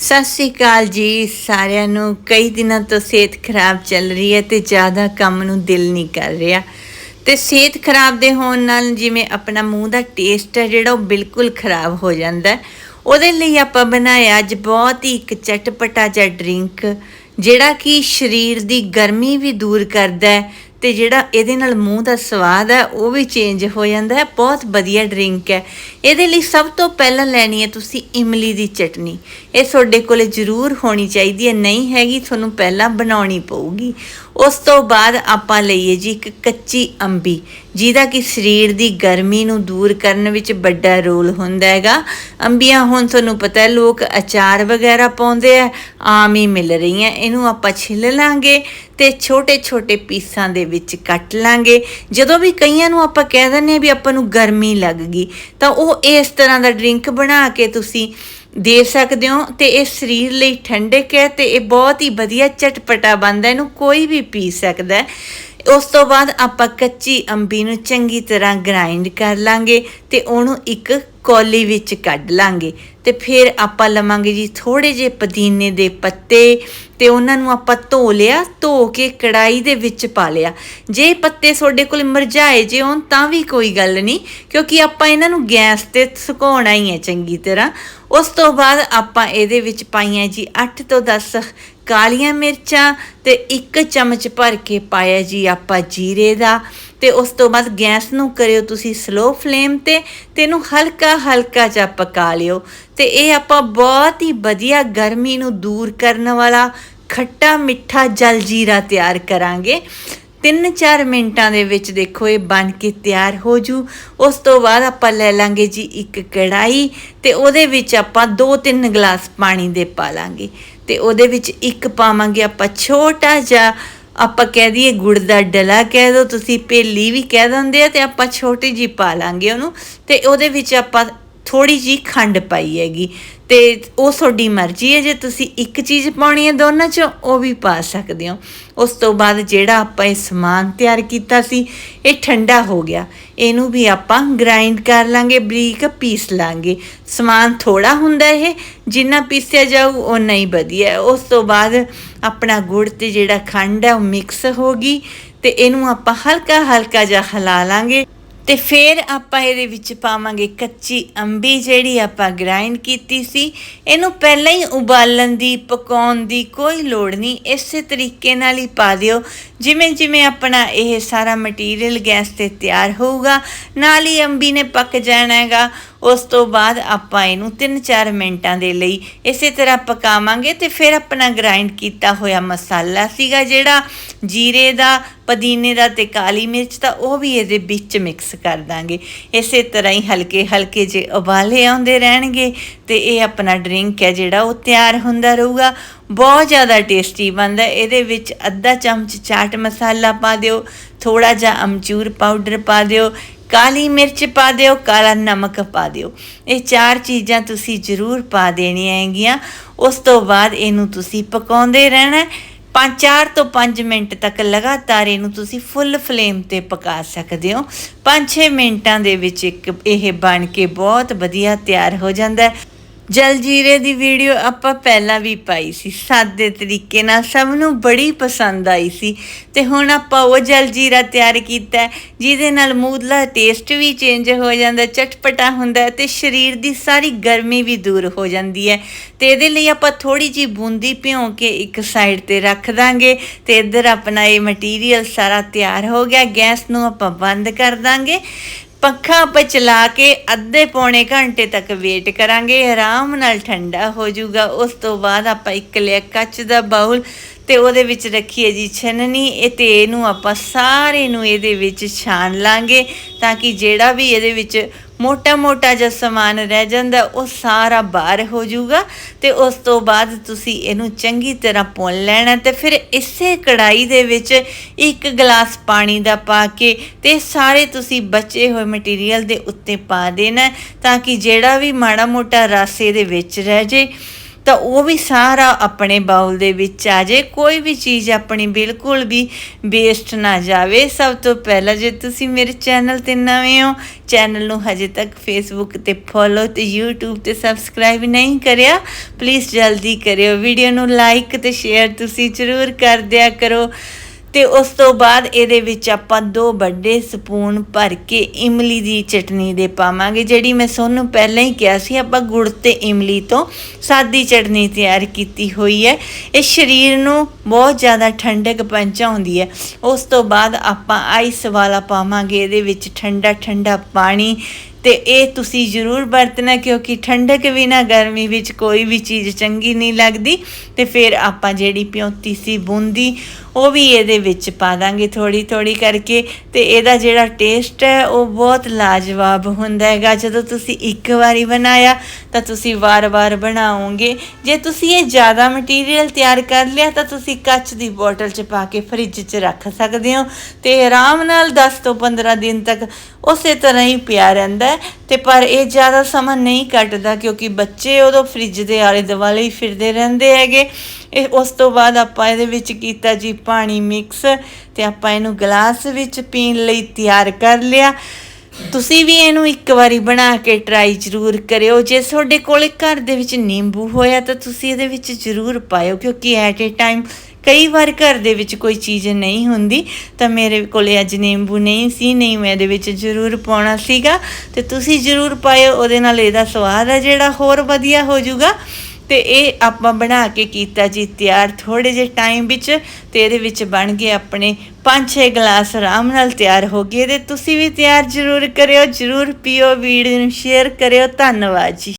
ਸਤਿ ਸ਼੍ਰੀ ਅਕਾਲ ਜੀ ਸਾਰਿਆਂ ਨੂੰ। ਕਈ ਦਿਨਾਂ ਤੋਂ ਸਿਹਤ ਖਰਾਬ ਚੱਲ ਰਹੀ ਹੈ ਤੇ ਜ਼ਿਆਦਾ ਕੰਮ ਨੂੰ ਦਿਲ ਨਹੀਂ ਕਰ ਰਿਹਾ। ਤੇ ਸਿਹਤ ਖਰਾਬ ਦੇ ਹੋਣ ਨਾਲ ਜਿਵੇਂ ਆਪਣਾ ਮੂੰਹ ਦਾ ਟੇਸਟ ਹੈ ਜਿਹੜਾ ਉਹ ਬਿਲਕੁਲ ਖਰਾਬ ਹੋ ਜਾਂਦਾ ਹੈ। ਉਹਦੇ ਲਈ ਆਪਾਂ ਬਣਾਇਆ ਅੱਜ ਬਹੁਤ ਹੀ ਇੱਕ ਚਟਪਟਾ ਜਿਹਾ ਡਰਿੰਕ ਜਿਹੜਾ ਕਿ ਸਰੀਰ ਦੀ ਗਰਮੀ ਵੀ ਦੂਰ ਕਰਦਾ ਹੈ ਤੇ ਜਿਹੜਾ ਇਹਦੇ ਨਾਲ ਮੂੰਹ ਦਾ ਸਵਾਦ ਹੈ, ਉਹ ਵੀ ਚੇਂਜ ਹੋ ਜਾਂਦਾ ਹੈ। ਬਹੁਤ ਵਧੀਆ ਡਰਿੰਕ ਹੈ। ਇਹਦੇ ਲਈ ਸਭ ਤੋਂ ਪਹਿਲਾਂ ਲੈਣੀ ਹੈ ਤੁਸੀਂ ਇਮਲੀ ਦੀ ਚਟਨੀ। ਇਹ ਤੁਹਾਡੇ ਕੋਲੇ ਜ਼ਰੂਰ ਹੋਣੀ ਚਾਹੀਦੀ ਹੈ। ਨਹੀਂ ਹੈਗੀ, ਤੁਹਾਨੂੰ ਪਹਿਲਾਂ ਬਣਾਉਣੀ ਪਊਗੀ। ਉਸ ਤੋਂ ਬਾਅਦ ਆਪਾਂ ਲਈਏ ਜੀ ਇੱਕ ਕੱਚੀ ਅੰਬੀ, ਜਿਹਦਾ ਕਿ ਸਰੀਰ ਦੀ ਗਰਮੀ ਨੂੰ ਦੂਰ ਕਰਨ ਵਿੱਚ ਵੱਡਾ ਰੋਲ ਹੁੰਦਾ ਹੈਗਾ। ਅੰਬੀਆਂ ਹੁਣ ਤੁਹਾਨੂੰ ਪਤਾ ਹੈ ਲੋਕ ਅਚਾਰ ਵਗੈਰਾ ਪਾਉਂਦੇ ਆ, ਆਮ ਹੀ ਮਿਲ ਰਹੀਆਂ। ਇਹਨੂੰ ਆਪਾਂ ਛਿੱਲ ਲਾਂਗੇ ਤੇ ਛੋਟੇ ਛੋਟੇ ਪੀਸਾਂ ਦੇ ਵਿੱਚ ਕੱਟ ਲਾਂਗੇ। ਜਦੋਂ ਵੀ ਕਈਆਂ ਨੂੰ ਆਪਾਂ ਕਹਿ ਦਿੰਦੇ ਆ ਵੀ ਆਪਾਂ ਨੂੰ ਗਰਮੀ ਲੱਗ ਗਈ, ਤਾਂ ਉਹ ਇਸ ਤਰ੍ਹਾਂ ਦਾ ਡਰਿੰਕ ਬਣਾ ਕੇ ਤੁਸੀਂ ਦੇ ਸਕਦੇ ਹੋ ਤੇ ਇਹ ਸਰੀਰ ਲਈ ਠੰਡਕ ਹੈ ਤੇ ਇਹ ਬਹੁਤ ਹੀ ਵਧੀਆ ਚਟਪਟਾ ਬਣਦਾ ਇਹਨੂੰ ਕੋਈ ਵੀ ਪੀ ਸਕਦਾ ਉਸ ਤੋਂ ਬਾਅਦ ਆਪਾਂ ਕੱਚੀ ਅੰਬੀ ਨੂੰ ਚੰਗੀ ਤਰ੍ਹਾਂ ਗ੍ਰਾਈਂਡ ਕਰ ਲਾਂਗੇ ਤੇ ਉਹਨੂੰ ਇੱਕ ਕੌਲੀ ਵਿੱਚ ਕੱਢ ਲਾਂਗੇ ਤੇ ਫਿਰ ਆਪਾਂ ਲਵਾਂਗੇ ਜੀ ਥੋੜੇ ਜਿਹੇ ਪੁਦੀਨੇ ਦੇ ਪੱਤੇ ਤੇ ਉਹਨਾਂ ਨੂੰ ਆਪਾਂ ਧੋ ਲਿਆ, ਧੋ ਕੇ ਕੜਾਈ ਦੇ ਵਿੱਚ ਪਾ ਲਿਆ। ਜੇ ਪੱਤੇ ਤੁਹਾਡੇ ਕੋਲ ਮਰਝਾਏ ਜੇ ਹੋਣ ਤਾਂ ਵੀ ਕੋਈ ਗੱਲ ਨਹੀਂ, ਕਿਉਂਕਿ ਆਪਾਂ ਇਹਨਾਂ ਨੂੰ ਗੈਸ ਤੇ ਸੁਕਾਉਣਾ ਹੀ ਹੈ ਚੰਗੀ ਤਰ੍ਹਾਂ। ਉਸ ਤੋਂ ਬਾਅਦ ਆਪਾਂ ਇਹਦੇ ਵਿੱਚ ਪਾਈਆਂ ਜੀ 8 ਤੋਂ 10 ਕਾਲੀਆਂ ਮਿਰਚਾਂ ਤੇ ਇੱਕ ਚਮਚ ਭਰ ਕੇ ਪਾਇਆ ਜੀ ਆਪਾਂ ਜੀਰੇ ਦਾ। ਤੇ ਉਸ ਤੋਂ ਬਾਅਦ ਗੈਸ ਨੂੰ ਕਰਿਓ ਤੁਸੀਂ ਸਲੋ ਫਲੇਮ ਤੇ ਤੇ ਇਹਨੂੰ ਹਲਕਾ ਹਲਕਾ ਜਿਹਾ ਪਕਾ ਲਿਓ। ਤੇ ਇਹ ਆਪਾਂ ਬਹੁਤ ਹੀ ਵਧੀਆ ਗਰਮੀ ਨੂੰ ਦੂਰ ਕਰਨ ਵਾਲਾ ਖੱਟਾ ਮਿੱਠਾ ਜਲਜੀਰਾ ਤਿਆਰ ਕਰਾਂਗੇ। 3-4 ਮਿੰਟਾਂ ਦੇ ਵਿੱਚ ਦੇਖੋ ਇਹ ਬਣ ਕੇ ਤਿਆਰ ਹੋ ਜੂ। ਉਸ ਤੋਂ ਬਾਅਦ ਆਪਾਂ ਲੈ ਲਾਂਗੇ ਜੀ ਇੱਕ ਕੜਾਈ ਤੇ ਉਹਦੇ ਵਿੱਚ ਆਪਾਂ 2-3 ਗਲਾਸ ਪਾਣੀ ਦੇ ਪਾ ਲਾਂਗੇ। ਤੇ ਉਹਦੇ ਵਿੱਚ ਇੱਕ ਪਾਵਾਂਗੇ ਆਪਾਂ ਛੋਟਾ ਜਿਹਾ, ਆਪਾਂ ਕਹਿ ਦਈਏ ਗੁੜ ਦਾ ਡਲਾ ਕਹਿ ਦੋ, ਤੁਸੀਂ ਪੇਲੀ ਵੀ ਕਹਿ ਦਿੰਦੇ ਆ ਤੇ ਆਪਾਂ ਛੋਟੀ ਜੀ ਪਾ ਲਾਂਗੇ ਉਹਨੂੰ ਤੇ ਉਹਦੇ ਵਿੱਚ ਆਪਾਂ ਥੋੜੀ ਜੀ ਖੰਡ ਪਾਈ ਹੈਗੀ। ਤੇ ਉਹ ਤੁਹਾਡੀ ਮਰਜ਼ੀ ਹੈ, ਜੇ ਤੁਸੀਂ ਇੱਕ ਚੀਜ਼ ਪਾਉਣੀ ਹੈ ਦੋਨਾਂ ਚੋਂ, ਉਹ ਵੀ ਪਾ ਸਕਦੇ ਹੋ। ਉਸ ਤੋਂ ਬਾਅਦ ਜਿਹੜਾ ਆਪਾਂ ਇਹ ਸਮਾਨ ਤਿਆਰ ਕੀਤਾ ਸੀ, ਇਹ ਠੰਡਾ ਹੋ ਗਿਆ। ਇਹਨੂੰ ਵੀ ਆਪਾਂ ਗ੍ਰਾਈਂਡ ਕਰ ਲਾਂਗੇ, ਬਰੀਕ ਪੀਸ ਲਾਂਗੇ। ਸਮਾਨ ਥੋੜਾ ਹੁੰਦਾ ਇਹ, ਜਿੰਨਾ ਪੀਸਿਆ ਜਾਊ ਉਹ ਨਹੀਂ ਵਧੀਆ ਉਸ ਤੋਂ ਬਾਅਦ ਆਪਣਾ ਗੁੜ ਤੇ ਜਿਹੜਾ ਖੰਡ ਹੈ, ਉਹ ਮਿਕਸ ਹੋ ਗਈ। ਤੇ ਇਹਨੂੰ ਆਪਾਂ ਹਲਕਾ ਹਲਕਾ ਜਿਹਾ ਹਿਲਾ ਲਾਂਗੇ। ਤੇ ਫਿਰ ਆਪਾਂ ਇਹਦੇ ਵਿੱਚ ਪਾਵਾਂਗੇ ਕੱਚੀ ਅੰਬੀ ਜਿਹੜੀ ਆਪਾਂ ਗ੍ਰਾਈਂਡ ਕੀਤੀ ਸੀ। ਇਹਨੂੰ ਪਹਿਲਾਂ ਹੀ ਉਬਾਲਣ ਦੀ, ਪਕਾਉਣ ਦੀ ਕੋਈ ਲੋੜ ਨਹੀਂ। ਇਸੇ ਤਰੀਕੇ ਨਾਲ ਹੀ ਪਾ ਦਿਓ। ਜਿਵੇਂ ਜਿਵੇਂ ਆਪਣਾ ਇਹ ਸਾਰਾ ਮਟੀਰੀਅਲ ਗੈਸ ਤੇ ਤਿਆਰ ਹੋਊਗਾ, ਨਾਲ ਹੀ ਅੰਬੀ ਨੇ ਪੱਕ ਜਾਣਾ ਹੈਗਾ। ਉਸ ਤੋਂ ਬਾਅਦ ਆਪਾਂ ਇਹਨੂੰ 3-4 ਮਿੰਟਾਂ ਦੇ ਲਈ ਇਸੇ ਤਰ੍ਹਾਂ ਪਕਾਵਾਂਗੇ ਤੇ ਫਿਰ ਆਪਣਾ ਗ੍ਰਾਈਂਡ ਕੀਤਾ ਹੋਇਆ ਮਸਾਲਾ ਸੀਗਾ ਜਿਹੜਾ ਜੀਰੇ ਦਾ, ਪੁਦੀਨੇ ਦਾ ਤੇ ਕਾਲੀ ਮਿਰਚ ਦਾ, ਉਹ ਵੀ ਇਹਦੇ ਵਿੱਚ ਮਿਕਸ ਕਰ ਦਾਂਗੇ। ਇਸੇ ਤਰ੍ਹਾਂ ਹੀ ਹਲਕੇ ਹਲਕੇ ਜੇ ਉਬਾਲੇ ਆਉਂਦੇ ਰਹਿਣਗੇ ਤੇ ਇਹ ਆਪਣਾ ਡਰਿੰਕ ਹੈ ਜਿਹੜਾ ਉਹ ਤਿਆਰ ਹੁੰਦਾ ਰਹੂਗਾ। ਬਹੁਤ ਜ਼ਿਆਦਾ ਟੇਸਟੀ ਬਣਦਾ ਇਹਦੇ ਵਿੱਚ ਅੱਧਾ ਚਮਚ ਚਾਟ ਮਸਾਲਾ ਪਾ ਦਿਓ ਥੋੜਾ ਜਿਹਾ ਅਮਚੂਰ ਪਾਊਡਰ ਪਾ ਦਿਓ, ਕਾਲੀ ਮਿਰਚ ਪਾ ਦਿਓ, ਕਾਲਾ ਨਮਕ ਪਾ ਦਿਓ। ਇਹ ਚਾਰ ਚੀਜ਼ਾਂ ਤੁਸੀਂ ਜ਼ਰੂਰ ਪਾ ਦੇਣੀਆਂ ਹੈਗੀਆਂ। ਉਸ ਤੋਂ ਬਾਅਦ ਇਹਨੂੰ ਤੁਸੀਂ ਪਕਾਉਂਦੇ ਰਹਿਣਾ ਪੰਜ, ਚਾਰ ਤੋਂ 5 ਮਿੰਟ ਤੱਕ ਲਗਾਤਾਰ ਇਹਨੂੰ ਤੁਸੀਂ ਫੁੱਲ ਫਲੇਮ ਤੇ ਪਕਾ ਸਕਦੇ ਹੋ। 5-6 ਮਿੰਟਾਂ ਦੇ ਵਿੱਚ ਇੱਕ ਇਹ ਬਣ ਕੇ ਬਹੁਤ ਵਧੀਆ ਤਿਆਰ ਹੋ ਜਾਂਦਾ ਹੈ। ਜਲਜੀਰੇ ਦੀ ਵੀਡੀਓ ਆਪਾਂ ਪਹਿਲਾਂ ਵੀ ਪਾਈ ਸੀ ਸਾਦੇ ਤਰੀਕੇ ਨਾਲ ਸਭ ਨੂੰ ਬੜੀ ਪਸੰਦ ਆਈ ਸੀ ਤੇ ਹੁਣ ਆਪਾਂ ਉਹ ਜਲਜੀਰਾ ਤਿਆਰ ਕੀਤਾ ਹੈ, ਜਿਹਦੇ ਨਾਲ ਮੂੰਹ ਟੇਸਟ ਵੀ ਚੇਂਜ ਹੋ ਜਾਂਦਾ ਚਟਪਟਾ ਹੁੰਦਾ ਹੈ ਤੇ ਸਰੀਰ ਦੀ ਸਾਰੀ ਗਰਮੀ ਵੀ ਦੂਰ ਹੋ ਜਾਂਦੀ ਹੈ। ਤੇ ਇਹਦੇ ਲਈ ਆਪਾਂ ਥੋੜੀ ਜੀ ਬੂੰਦੀ ਭਿਉਂ ਕੇ ਇੱਕ ਸਾਈਡ ਤੇ ਰੱਖ ਦਾਂਗੇ ਤੇ ਇੱਧਰ ਆਪਣਾ ਇਹ ਮਟੀਰੀਅਲ ਸਾਰਾ ਤਿਆਰ ਹੋ ਗਿਆ ਗੈਸ ਨੂੰ ਆਪਾਂ ਬੰਦ ਕਰ ਦਾਂਗੇ ਪੱਖਾ ਆਪਾਂ ਚਲਾ ਕੇ ਅੱਧੇ ਪੌਣੇ ਘੰਟੇ ਤੱਕ ਵੇਟ ਕਰਾਂਗੇ। ਆਰਾਮ ਨਾਲ ਠੰਡਾ ਹੋ ਜਾਊਗਾ। ਉਸ ਤੋਂ ਬਾਅਦ ਆਪਾਂ ਇੱਕ ਲਿਆ ਕੱਚ ਦਾ ਬਾਉਲ ਤੇ ਉਹਦੇ ਵਿੱਚ ਰੱਖੀਏ ਜੀ ਛਨਨੀ। ਇਹ ਤੇ ਇਹਨੂੰ ਆਪਾਂ ਸਾਰੇ ਨੂੰ ਇਹਦੇ ਵਿੱਚ ਛਾਣ ਲਾਂਗੇ ਤਾਂ ਕਿ ਜਿਹੜਾ ਵੀ ਇਹਦੇ ਵਿੱਚ ਮੋਟਾ ਮੋਟਾ ਜਿਹਾ ਸਮਾਨ ਰਹਿ ਜਾਂਦਾ, ਉਹ ਸਾਰਾ ਬਾਹਰ ਹੋ ਜਾਊਗਾ ਤੇ ਉਸ ਤੋਂ ਬਾਅਦ ਤੁਸੀਂ ਇਹਨੂੰ ਚੰਗੀ ਤਰ੍ਹਾਂ ਭੁੰਨ ਲੈਣਾ ਤੇ ਫਿਰ ਇਸੇ ਕੜਾਈ ਦੇ ਵਿੱਚ ਇੱਕ ਗਲਾਸ ਪਾਣੀ ਦਾ ਪਾ ਕੇ ਤੇ ਸਾਰੇ ਤੁਸੀਂ ਬਚੇ ਹੋਏ ਮਟੀਰੀਅਲ ਦੇ ਉੱਤੇ ਪਾ ਦੇਣਾ ਤਾਂ ਕਿ ਜਿਹੜਾ ਵੀ ਮਾੜਾ ਮੋਟਾ ਰਸ ਇਹਦੇ ਵਿੱਚ ਰਹਿ ਜੇ। ਤਾਂ ਉਹ ਵੀ ਸਾਰਾ ਆਪਣੇ ਬਾਉਲ ਦੇ ਵਿੱਚ ਆ ਜੇ ਕੋਈ ਵੀ ਚੀਜ਼ ਆਪਣੀ ਬਿਲਕੁਲ ਵੀ ਵੇਸਟ ਨਾ ਜਾਵੇ। ਸਭ ਤੋਂ ਪਹਿਲਾਂ ਜੇ ਤੁਸੀਂ ਮੇਰੇ ਚੈਨਲ ਤੇ ਨਵੇਂ ਹੋ, ਚੈਨਲ ਨੂੰ ਹਜੇ ਤੱਕ ਫੇਸਬੁੱਕ ਤੇ ਫੋਲੋ ਤੇ YouTube ਤੇ ਸਬਸਕ੍ਰਾਈਬ ਨਹੀਂ ਕਰਿਆ ਪਲੀਜ਼ ਜਲਦੀ ਕਰਿਓ। ਵੀਡੀਓ ਨੂੰ ਲਾਈਕ ਤੇ ਸ਼ੇਅਰ ਤੁਸੀਂ ਜ਼ਰੂਰ ਕਰ ਦਿਆ ਕਰੋ। ਤੇ ਉਸ ਤੋਂ ਬਾਅਦ ਇਹਦੇ ਵਿੱਚ ਆਪਾਂ ਦੋ ਵੱਡੇ ਸਪੂਨ ਭਰ ਕੇ ਇਮਲੀ ਦੀ ਚਟਨੀ ਦੇ ਪਾਵਾਂਗੇ, ਜਿਹੜੀ ਮੈਂ ਤੁਹਾਨੂੰ ਪਹਿਲਾਂ ਹੀ ਕਿਹਾ ਸੀ, ਆਪਾਂ ਗੁੜ ਤੇ ਇਮਲੀ ਤੋਂ ਸਾਦੀ ਚਟਨੀ ਤਿਆਰ ਕੀਤੀ ਹੋਈ ਹੈ। ਇਹ ਸਰੀਰ ਨੂੰ ਬਹੁਤ ਜ਼ਿਆਦਾ ਠੰਡਕ ਪਹੁੰਚਾਉਂਦੀ ਹੈ। ਉਸ ਤੋਂ ਬਾਅਦ ਆਪਾਂ ਆਈਸ ਵਾਲਾ ਪਾਵਾਂਗੇ, ਇਹਦੇ ਵਿੱਚ ਠੰਡਾ ਠੰਡਾ ਪਾਣੀ ਤੇ ਇਹ ਤੁਸੀਂ ਜ਼ਰੂਰ ਵਰਤਣਾ ਕਿਉਂਕਿ ਠੰਡਕ ਵੀ ਨਾ ਗਰਮੀ ਵਿੱਚ ਕੋਈ ਵੀ ਚੀਜ਼ ਚੰਗੀ ਨਹੀਂ ਲੱਗਦੀ। ਤੇ ਫਿਰ ਆਪਾਂ ਜਿਹੜੀ ਪਿਉਂਤੀ ਸੀ ਬੂੰਦੀ, ਉਹ ਵੀ ਇਹਦੇ ਵਿੱਚ ਪਾ ਦਾਂਗੇ ਥੋੜੀ ਥੋੜੀ ਕਰਕੇ। ਤੇ ਇਹਦਾ ਜਿਹੜਾ ਟੇਸਟ ਹੈ, ਉਹ ਬਹੁਤ ਲਾਜਵਾਬ ਹੁੰਦਾ ਹੈਗਾ। ਜਦੋਂ ਤੁਸੀਂ ਇੱਕ ਵਾਰੀ ਬਣਾਇਆ, ਤਾਂ ਤੁਸੀਂ ਵਾਰ-ਵਾਰ ਬਣਾਓਗੇ। ਜੇ ਤੁਸੀਂ ਇਹ ਜ਼ਿਆਦਾ ਮਟੀਰੀਅਲ ਤਿਆਰ ਕਰ ਲਿਆ, ਤਾਂ ਤੁਸੀਂ ਕੱਚ ਦੀ ਬੋਟਲ 'ਚ ਪਾ ਕੇ ਫ੍ਰਿਜ 'ਚ ਰੱਖ ਸਕਦੇ ਹੋ। ਤੇ ਆਰਾਮ ਨਾਲ 10 ਤੋਂ 15 ਦਿਨ ਤੱਕ ਉਸੇ ਤਰ੍ਹਾਂ ਹੀ ਪਿਆ ਰਹਿੰਦਾ ਹੈ ਤੇ ਪਰ ਇਹ ਜ਼ਿਆਦਾ ਸਮਾਂ ਨਹੀਂ ਕੱਟਦਾ ਕਿਉਂਕਿ ਬੱਚੇ ਉਦੋਂ ਫ੍ਰਿਜ ਦੇ ਆਲੇ ਦੁਆਲੇ ਹੀ ਫਿਰਦੇ ਰਹਿੰਦੇ ਹੈਗੇ। ਇਹ ਉਸ ਤੋਂ ਬਾਅਦ ਆਪਾਂ ਇਹਦੇ ਵਿੱਚ ਕੀਤਾ ਜੀ ਪਾਣੀ ਮਿਕਸ ਤੇ ਆਪਾਂ ਇਹਨੂੰ ਗਲਾਸ ਵਿੱਚ ਪੀਣ ਲਈ ਤਿਆਰ ਕਰ ਲਿਆ। ਤੁਸੀਂ ਵੀ ਇਹਨੂੰ ਇੱਕ ਵਾਰੀ ਬਣਾ ਕੇ ਟਰਾਈ ਜ਼ਰੂਰ ਕਰਿਓ। ਜੇ ਤੁਹਾਡੇ ਕੋਲੇ ਘਰ ਦੇ ਵਿੱਚ ਨਿੰਬੂ ਹੋਇਆ ਤਾਂ ਤੁਸੀਂ ਇਹਦੇ ਵਿੱਚ ਜ਼ਰੂਰ ਪਾਇਓ ਕਿਉਂਕਿ ਐਟ ਏ ਟਾਈਮ ਕਈ ਵਾਰ ਘਰ ਦੇ ਵਿੱਚ ਕੋਈ ਚੀਜ਼ ਨਹੀਂ ਹੁੰਦੀ, ਤਾਂ ਮੇਰੇ ਕੋਲੇ ਅੱਜ ਨਿੰਬੂ ਨਹੀਂ ਸੀ, ਨਹੀਂ ਮੈਂ ਇਹਦੇ ਵਿੱਚ ਜ਼ਰੂਰ ਪਾਉਣਾ ਸੀਗਾ, ਤੇ ਤੁਸੀਂ ਜ਼ਰੂਰ ਪਾਇਓ, ਉਹਦੇ ਨਾਲ ਇਹਦਾ ਸਵਾਦ ਆ ਜਿਹੜਾ ਹੋਰ ਵਧੀਆ ਹੋ ਜਾਊਗਾ। ਤੇ ਇਹ ਆਪਾਂ ਬਣਾ ਕੇ ਕੀਤਾ ਜੀ ਤਿਆਰ ਥੋੜੇ ਜਿਹੇ ਟਾਈਮ ਵਿੱਚ, ਤੇ ਇਹਦੇ ਵਿੱਚ ਬਣ ਗਏ ਆਪਣੇ 5-6 ਗਲਾਸ ਆਰਾਮ ਨਾਲ ਤਿਆਰ ਹੋ ਗਏ ਤੇ ਤੁਸੀਂ ਵੀ ਤਿਆਰ ਜ਼ਰੂਰ ਕਰਿਓ, ਜ਼ਰੂਰ ਪੀਓ, ਵੀਡੀਓ ਨੂੰ ਸ਼ੇਅਰ ਕਰਿਓ, ਧੰਨਵਾਦ ਜੀ।